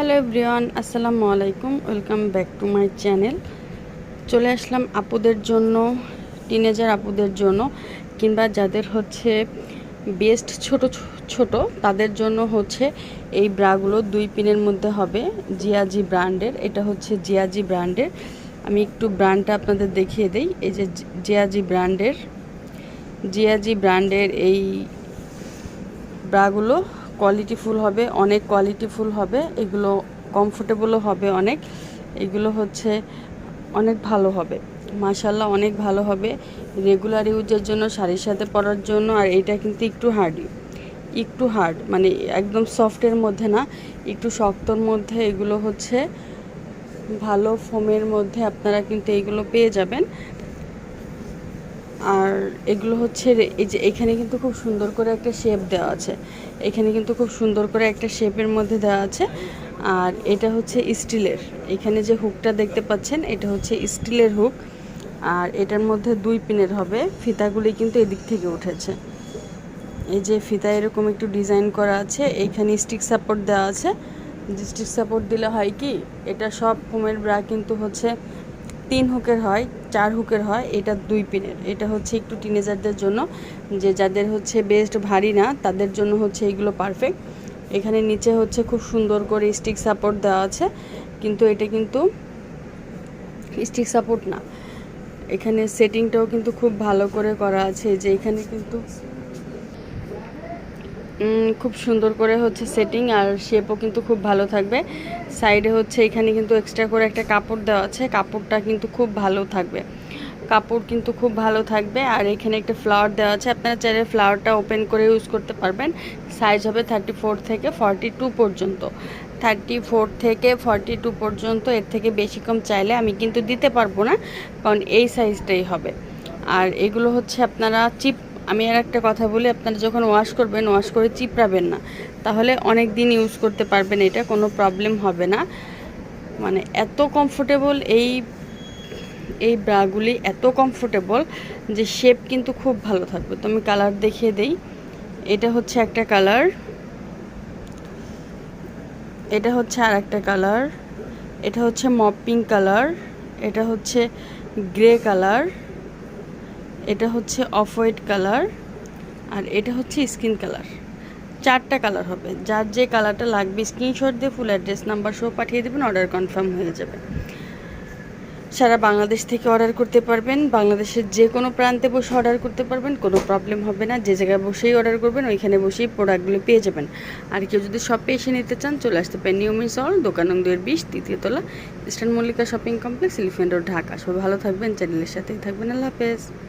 Hello everyone, আসসালামু আলাইকুম, welcome back to my channel. চলে আসলাম আপুদের জন্য, টিনেজার আপুদের জন্য, কিংবা যাদের হচ্ছে বেস্ট ছোট ছোট, তাদের জন্য হচ্ছে এই ব্রাগুলো দুই পিনের মধ্যে হবে, জিয়াজি ব্র্যান্ডের। এটা হচ্ছে জিয়াজি ব্র্যান্ডের। আমি একটু ব্র্যান্ডটা আপনাদের দেখিয়ে দিই, এই যে জিয়াজি ব্র্যান্ডের। জিয়াজি ব্র্যান্ডের এই ব্রাগুলো কোয়ালিটিফুল হবে, অনেক কোয়ালিটিফুল হবে, এগুলো কমফোর্টেবলও হবে অনেক, এগুলো হচ্ছে অনেক ভালো হবে। মাশাল্লাহ অনেক ভালো হবে রেগুলার ইউজের জন্য, শাড়ির সাথে পরার জন্য, আর এটা কিন্তু একটু হার্ডি একটু হার্ড মানে একদম সফটের মধ্যে না, একটু শক্তর মধ্যে এগুলো হচ্ছে, ভালো ফোমের মধ্যে আপনারা কিন্তু এইগুলো পেয়ে যাবেন। আর এগুলো হচ্ছে এই যে এখানে কিন্তু খুব সুন্দর করে একটা শেপ দেওয়া আছে। এখানে কিন্তু খুব সুন্দর করে একটা শেপের মধ্যে দেওয়া আছে। আর এটা হচ্ছে স্টিলের। এখানে যে হুকটা দেখতে পাচ্ছেন, এটা হচ্ছে স্টিলের হুক আর এটার মধ্যে দুই পিনের হবে। ফিতাগুলি কিন্তু এদিক থেকে উঠেছে। এই যে ফিতা এরকম একটু ডিজাইন করা আছে। এইখানে স্টিক সাপোর্ট দেওয়া আছে। স্টিক সাপোর্ট দিলে হয় কি, এটা সব ফোমের ব্রা কিন্তু হচ্ছে তিন হুকের হয়, চার হুকের হয়, এটা দুই পিনের। এটা হচ্ছে একটু টিনেজারদের জন্য, যে যাদের হচ্ছে বেস্ট ভারী না, তাদের জন্য হচ্ছে এইগুলো পারফেক্ট এখানে নিচে হচ্ছে খুব সুন্দর করে স্টিক সাপোর্ট দেওয়া আছে, কিন্তু এটা কিন্তু স্টিক সাপোর্ট না। এখানে সেটিংটাও কিন্তু খুব ভালো করে করা আছে, যে এখানে কিন্তু খুব সুন্দর করে হচ্ছে সেটিং আর শেপও কিন্তু খুব ভালো থাকবে। সাইডে হচ্ছে এখানে কিন্তু এক্সট্রা করে একটা কাপড় দেওয়া আছে। কাপড়টা কিন্তু খুব ভালো থাকবে। কাপড় কিন্তু খুব ভালো থাকবে। আর এখানে একটা ফ্লাওয়ার দেওয়া আছে। আপনারা চাইলে ফ্লাওয়ারটা ওপেন করে ইউজ করতে পারবেন। সাইজ হবে থার্টি থেকে ফর্টি পর্যন্ত। থার্টি ফোর থেকে ফর্টি টু পর্যন্ত এর থেকে বেশি কম চাইলে আমি কিন্তু দিতে পারব না। কারণ এই সাইজটাই হবে। আর এগুলো হচ্ছে আপনারা চিপ আমি আর একটা কথা বলি, আপনারা যখন ওয়াশ করবেন ওয়াশ করে চিপড়াবেন না, তাহলে অনেক দিন ইউজ করতে পারবেন, এটা কোনো প্রবলেম হবে না। মানে এত কমফোর্টেবল এই এই ব্রাগুলি এত কমফোর্টেবল যে শেপ কিন্তু খুব ভালো থাকবে। তো আমি কালার দেখিয়ে দেই। এটা হচ্ছে একটা কালার এটা হচ্ছে আর একটা কালার এটা হচ্ছে মপ পিঙ্ক কালার এটা হচ্ছে গ্রে কালার এটা হচ্ছে অফ হোয়াইট কালার আর এটা হচ্ছে স্কিন কালার। চারটা কালার হবে। যার যে কালারটা লাগবে, স্ক্রিনশট দিয়ে ফুল অ্যাড্রেস নাম্বার সহ পাঠিয়ে দেবেন অর্ডার কনফার্ম হয়ে যাবে। সারা বাংলাদেশ থেকে অর্ডার করতে পারবেন। বাংলাদেশের যে কোনো প্রান্তে বসে অর্ডার করতে পারবেন। কোনো প্রবলেম হবে না। যে জায়গায় বসেই অর্ডার করবেন, ওইখানে বসেই প্রোডাক্টগুলো পেয়ে যাবেন। আর কেউ যদি শপে এসে নিতে চান, চলে আসতে পারেন নিয়মিত সল দোকান দুয়ের বিশ তৃতীয়তলা eastern Mallika shopping complex elephant road Dhaka. সবাই ভালো থাকবেন চ্যানেলের সাথেই থাকবেন। আল্লাহ হাফেজ।